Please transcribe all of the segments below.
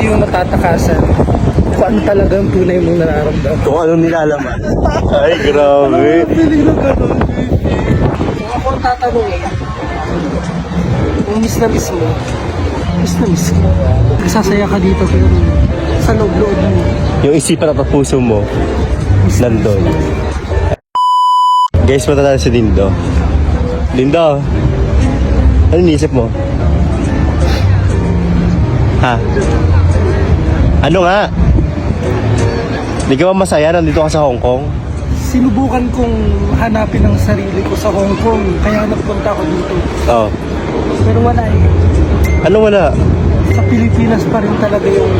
hindi mo matatakasan kung ano talagang tunay mong nararamdaman. Kung anong nilalaman. Ay, grabe. Feeling na gano'n. Kung ako ang tatanungin, kung miss na miss mo, miss na miss mo. Nasasaya ka dito pero sa loob-loob mo, Yung isipan at puso mo, nandun. Guys, punta tayo si Dindo. Dindo, ano iniisip mo? Ha? Ano nga? Hindi ka ba masaya nandito ka sa Hong Kong? Sinubukan kong hanapin ang sarili ko sa Hong Kong, kaya nagpunta ako dito. Oo. Pero wala eh. Ano wala? Sa Pilipinas pa rin talaga yung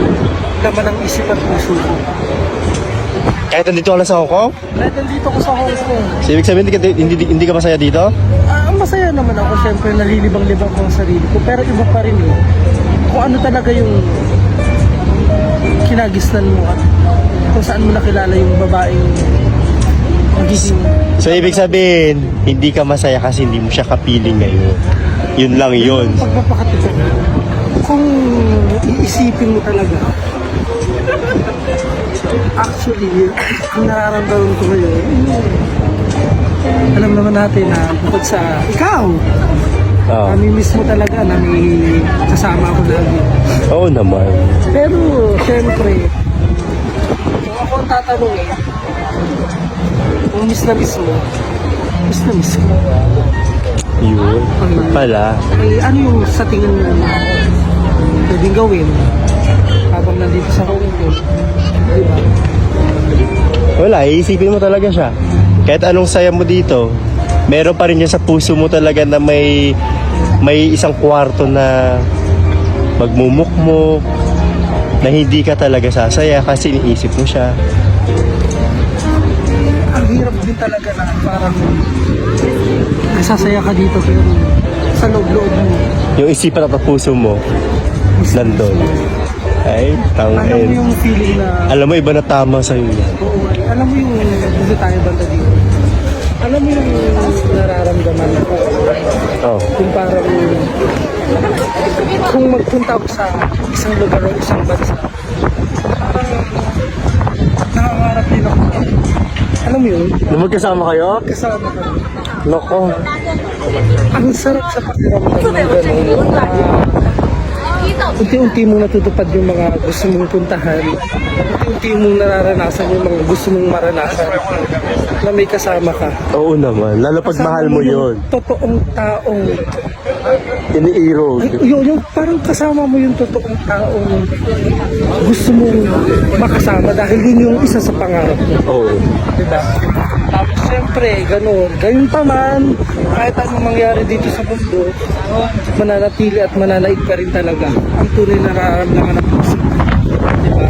laman ng isip at puso ko. Kahit nandito ka na sa Hong Kong? Kahit nandito ko sa Hong Kong, So, ibig sabihin, hindi ka, hindi, hindi ka masaya dito? ah, masaya naman ako. Siyempre, nalilibang-libang ko ang sarili ko. Pero iba pa rin eh. Kung ano talaga yung kinagisnan mo at kung saan mo nakilala yung babaeng magiging So, ibig sabihin, hindi ka masaya kasi hindi mo siya kapiling ngayon. Yun lang yun. pagpapakatotoo. Kung iisipin mo talaga, actually, ang nararamdaman ko ngayon, alam naman natin na bukod sa ikaw, Oo. namimiss mo talaga na may kasama ako lagi. Oo naman. Pero, syempre, kung ako ang tatanungin, kung miss na miss mo, miss na miss mo. Yun. Pala. Eh, ano yung sa tingin mo na pwedeng gawin habang nandito sa Kong? Di ba? Wala, iisipin mo talaga siya. Kahit anong saya mo dito, meron pa rin yan sa puso mo talaga na may may isang kwarto na magmumukmok, na hindi ka talaga sasaya kasi iniisip mo siya. Ang hirap din talaga na parang nasasaya ka dito pero sa loob-loob mo. Yung isipan at puso mo, nandun. Ay, Alam mo tangin. yung feeling na, Alam mo, iba na tama sa'yo yan. oo, alam mo yung hindi tayo banda dito. Alam mo yung nararamdaman ko Oh. kung parang kung magpunta ako sa isang lugar o isang bansa parang nangangarap din ako alam mo yun Nung magkasama kayo? kasama ka Loko. ang sarap sa pakiramdam ng gano'n na unti-unti mong natutupad yung mga gusto mong puntahan unti-unti mong nararanasan yung mga gusto mong maranasan na may kasama ka Oo naman. Lalo pag Kasama mahal mo yun. totoong taong Iniiro. yun, yung parang kasama mo yung totoong taong gusto mong makasama dahil yun yung isa sa pangarap mo. Oo. Diba? Siyempre, ganun. Gayun pa man, kahit anong mangyari dito sa mundo, mananatili at mananaig pa rin talaga ang tunay na nararamdaman ng puso. Diba?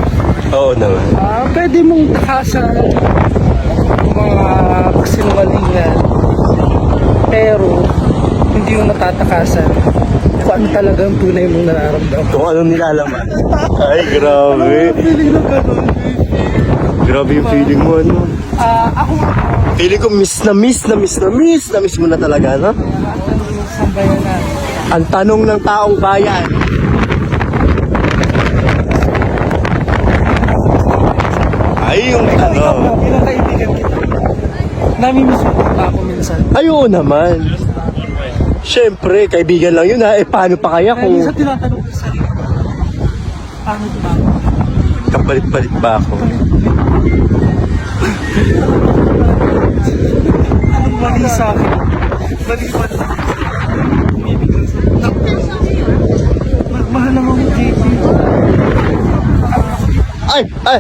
Oo naman. Ah, pwede mong takasan yung mga kasinungalingan, pero hindi mo matatakasan kung ano talagang tunay mong nararamdaman. Kung anong nilalaman. Ay, grabe. Feeling na gano'n. Grabe yung feeling mo, ano? Ah, ako Feeling ko miss na miss na miss na miss na miss mo na talaga, no? Ang tanong ng taong bayan. Ay, yung ano. ilang kaibigan kita. Namimiss mo pa ako minsan. Ay, oo naman. Siyempre, kaibigan lang yun ha. Eh, paano pa kaya kung minsan tinatanong ko sa sarili paano ba? kapalit-palit ba ako? Mali sa akin? Mali Ma- Mahal naman mo, JP. Ay, ay,